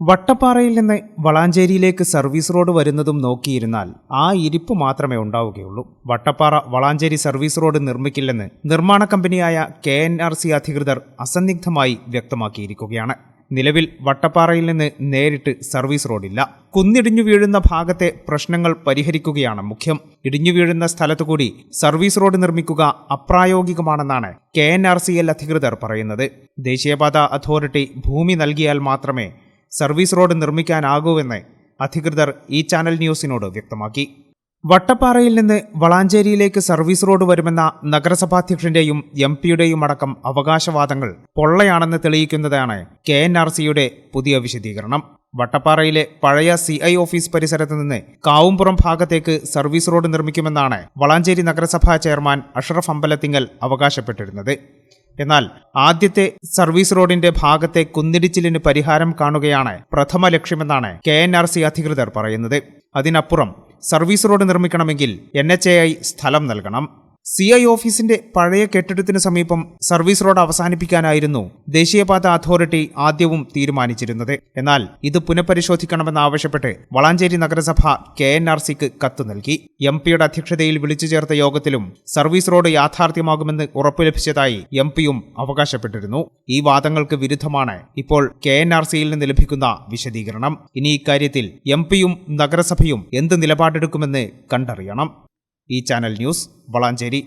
വട്ടപ്പാറയിൽ നിന്ന് വളാഞ്ചേരിയിലേക്ക് service road വരുന്നതും നോക്കിയിരുന്നാൽ ആ ഇരിപ്പ് മാത്രമേ ഉണ്ടാവുകയുള്ളൂ. വട്ടപ്പാറ വളാഞ്ചേരി സർവീസ് റോഡ് നിർമ്മിക്കില്ലെന്ന് നിർമ്മാണ കമ്പനിയായ കെ എൻ ആർ സി അധികൃതർ അസന്നിഗ്ധമായി വ്യക്തമാക്കിയിരിക്കുകയാണ്. നിലവിൽ വട്ടപ്പാറയിൽ നിന്ന് നേരിട്ട് സർവീസ് റോഡില്ല. കുന്നിടിഞ്ഞു വീഴുന്ന ഭാഗത്തെ പ്രശ്നങ്ങൾ പരിഹരിക്കുകയാണ് മുഖ്യം. ഇടിഞ്ഞു വീഴുന്ന സ്ഥലത്തുകൂടി സർവീസ് റോഡ് നിർമ്മിക്കുക അപ്രായോഗികമാണെന്നാണ് K N R C L അധികൃതർ പറയുന്നത്. ദേശീയപാത അതോറിറ്റി ഭൂമി നൽകിയാൽ മാത്രമേ സർവീസ് റോഡ് നിർമ്മിക്കാനാകൂവെന്ന് അധികൃതർ ഈ ചാനൽ ന്യൂസിനോട് വ്യക്തമാക്കി. വട്ടപ്പാറയിൽ നിന്ന് വളാഞ്ചേരിയിലേക്ക് സർവീസ് റോഡ് വരുമെന്ന നഗരസഭാധ്യക്ഷന്റെയും എം പിയുടെയും അടക്കം അവകാശവാദങ്ങൾ പൊള്ളയാണെന്ന് തെളിയിക്കുന്നതാണ് കെ എൻ ആർ സിയുടെ പുതിയ വിശദീകരണം. വട്ടപ്പാറയിലെ പഴയ സി ഐ ഓഫീസ് പരിസരത്ത് നിന്ന് കാവുംപുറം ഭാഗത്തേക്ക് സർവീസ് റോഡ് നിർമ്മിക്കുമെന്നാണ് വളാഞ്ചേരി നഗരസഭാ ചെയർമാൻ അഷറഫ് അമ്പലത്തിങ്ങൽ അവകാശപ്പെട്ടിരുന്നത്. എന്നാൽ ആദ്യത്തെ സർവീസ് റോഡിന്റെ ഭാഗത്തെ കുന്നിടിച്ചിലിന് പരിഹാരം കാണുകയാണ് പ്രഥമ ലക്ഷ്യമെന്നാണ് കെ എൻ ആർ സി അധികൃതർ പറയുന്നത്. അതിനപ്പുറം സർവീസ് റോഡ് നിർമ്മിക്കണമെങ്കിൽ എൻ എച്ച് എ ഐ സ്ഥലം നൽകണം. സി ഐ ഓഫീസിന്റെ പഴയ കെട്ടിടത്തിന് സമീപം സർവീസ് റോഡ് അവസാനിപ്പിക്കാനായിരുന്നു ദേശീയപാത അതോറിറ്റി ആദ്യവും തീരുമാനിച്ചിരുന്നത്. എന്നാൽ ഇത് പുനഃപരിശോധിക്കണമെന്നാവശ്യപ്പെട്ട് വളാഞ്ചേരി നഗരസഭ കെ എൻ ആർ സിക്ക് കത്ത് നൽകി. എം പിയുടെ അധ്യക്ഷതയിൽ വിളിച്ചു ചേർത്ത യോഗത്തിലും സർവീസ് റോഡ് യാഥാർത്ഥ്യമാകുമെന്ന് ഉറപ്പു ലഭിച്ചതായി എം പിയും അവകാശപ്പെട്ടിരുന്നു. ഈ വാദങ്ങൾക്ക് വിരുദ്ധമാണ് ഇപ്പോൾ കെ എൻ ആർ സിയിൽ നിന്ന് ലഭിക്കുന്ന വിശദീകരണം. ഇനി ഇക്കാര്യത്തിൽ എം പിയും നഗരസഭയും എന്ത് നിലപാടെടുക്കുമെന്ന് കണ്ടറിയണം. ഈ ചാനൽ ന്യൂസ് വളാഞ്ചേരി